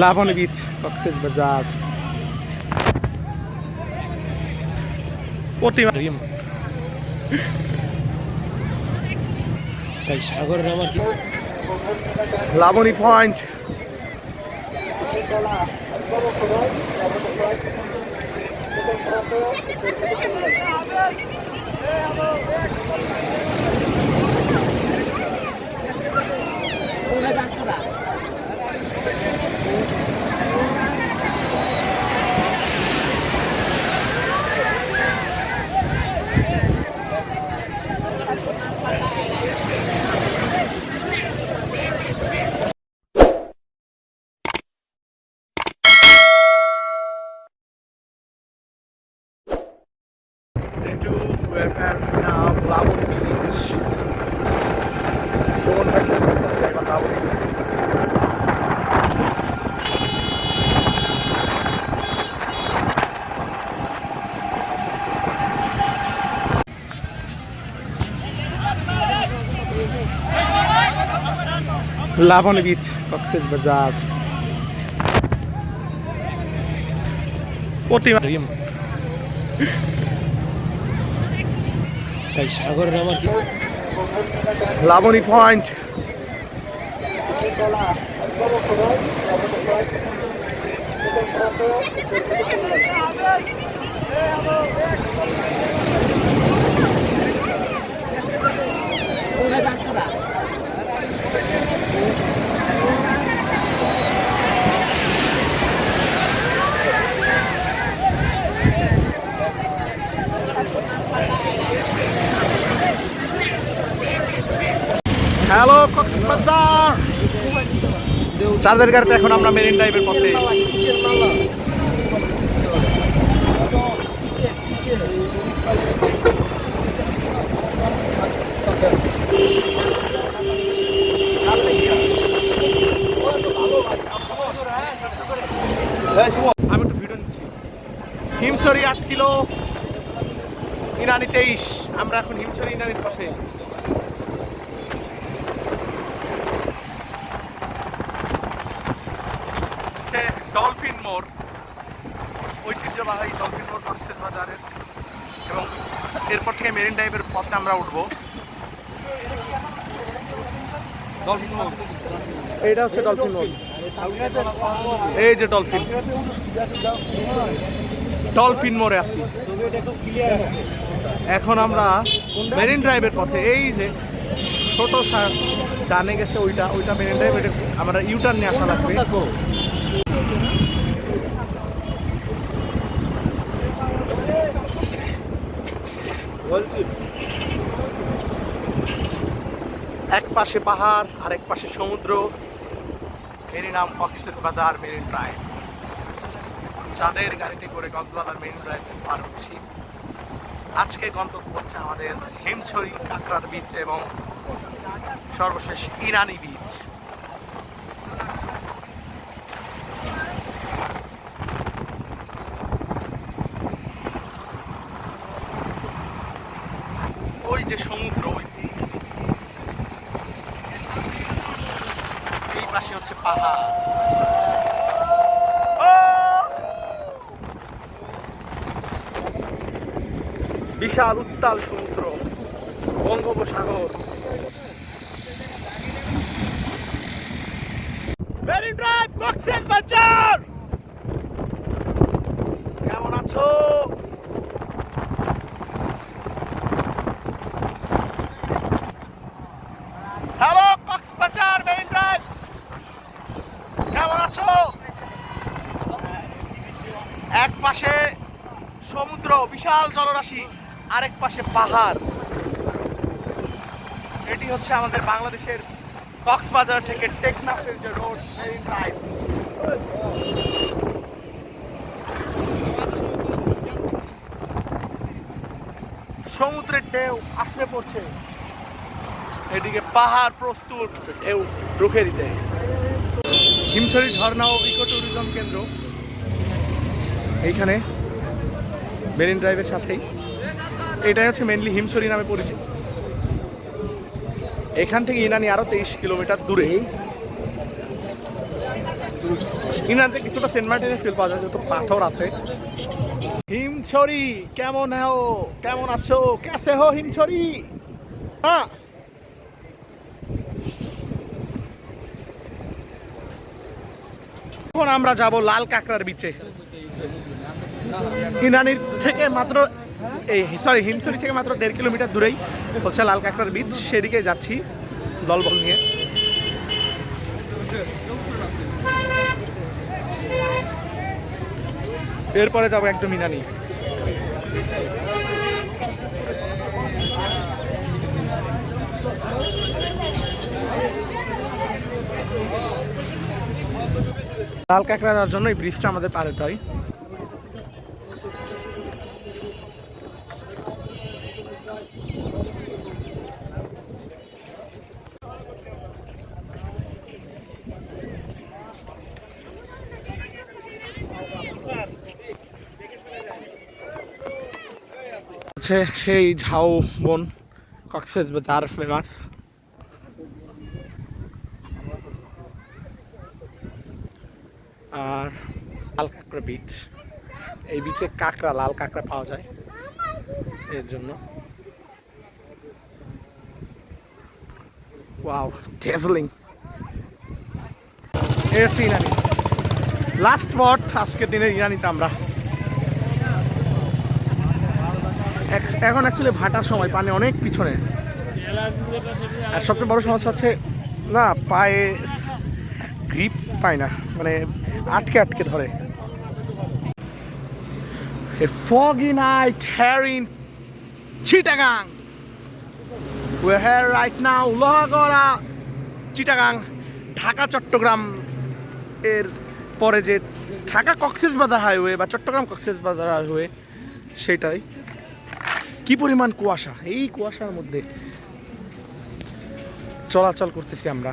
লাবণ beach Cox's Bazar. সাগরের আমার Laboni point Two, where now, blah. Laboni beach Cox's Bazar. সাগরের আমার লাবণী পয়েন্ট হ্যালো কক্সবাজার চাঁদের গাড়িতে এখন আমরা মেরিন ড্রাইভের পথে। আমি একটু ভিডিও নিচ্ছি। হিমসরি আট কিলো, ইনানি তেইশ। আমরা এখন হিমসরি ইনানির পথে হচ্ছে ডলফিন মোড় ঐতিহ্যবাহী ডলফিন মোড় কক্সেস বাজারের এবং এরপর থেকে মেরিন ড্রাইভের পথে আমরা উঠবো। এইটা হচ্ছে ডলফিন মোড় এই যে ডলফিন ডলফিন মোড়ে আছি। এখন আমরা মেরিন ড্রাইভের পথে এই যে ছোট সা- ডানে গেছে ওইটা ওইটা মেরিন ড্রাইভ আমরা ইউটার্ন নিয়ে আসা লাগবে। এক পাশে পাহাড় আর এক পাশে সমুদ্র। এরই নাম কক্সেস বাজার মেরিন ড্রাইভ চাঁদের গাড়িতে করে কক্সবাজার মেরিন ড্রাইভ পার হচ্ছি। আজকে গন্তব্য হচ্ছে আমাদের হিমছড়ি, কাঁকড়ার বিচ এবং সর্বশেষ ইরানি বিচ ওই যে সমুদ্র এই পাশে হচ্ছে পাহাড়। বিশাল উত্তাল সমুদ্র বঙ্গোপসাগর। মেরিন ড্রাইভ কক্সেস বাজার কেমন আছো হ্যালো কক্সবাজার মেরিন ড্রাইভ কেমন আছো এক পাশে সমুদ্র, বিশাল জলরাশি, আরেক পাশে পাহাড়। এটি হচ্ছে আমাদের বাংলাদেশের কক্সবাজার থেকে টেকনাফের যে রোড সমুদ্রের ঢেউ আশ্রে পড়ছে। এদিকে পাহাড় প্রস্তুত, ঢেউ রুখে দিতে। হিমছড়ি, ঝর্ণা ও ইকো ট্যুরিজম কেন্দ্র এইখানে মেরিন ড্রাইভের সাথেই। এটাই হচ্ছে মেনলি হিমছড়ি নামে পরিচিত। এখান থেকে ইনানি আরও তেইশ কিলোমিটার দূরে। ইনাতে কিছুটা সেন্ট মার্টিনের ফিল পাওয়া যায়, যেহেতু পাথর আছে। হিমছড়ি, কেমন হো কেমন আছো? কেসে হো হিমছড়ি? হ্যাঁ এখন আমরা যাব লাল কাঁকড়ার বিচে ইনানির থেকে মাত্র, এই সরি হিমসরি থেকে মাত্র দেড় কিলোমিটার দূরেই হচ্ছে লাল কাঁকড়ার বিচ সেদিকে যাচ্ছি দলবল নিয়ে। এরপরে যাব একদম ইনানি লাল কাঁকড়া যাওয়ার জন্য এই ব্রিজটা আমাদের পার হয়। আছে সেই ঝাউ বন, কক্সেস বাজার ফেমাস আর লাল কাঁকড়া বিচ এই বিচে কাঁকড়া, লাল কাঁকড়া পাওয়া যায় এর জন্য। ওয়াও ডেজলিং এই হচ্ছে ইনানি লাস্ট স্পট আজকের দিনের ইনানিতে আমরা এক- এখন অ্যাকচুয়ালি ভাটার সময় পানি অনেক পিছনে। আর সবচেয়ে বড় সমস্যা হচ্ছে না পায়ে গ্রিপ পায় না মানে আটকে আটকে ধরে। foggy night here in Chittagong. We're here right now, Lohagara Chittagong Dhaka Chittagong এর পরে যে ঢাকা কক্সেস বাজার হাইওয়ে বা চট্টগ্রাম কক্সেস বাজার হাইওয়ে সেটাই। কি পরিমাণ কুয়াশা? এই কুয়াশার মধ্যে চলাচল করতেছি আমরা।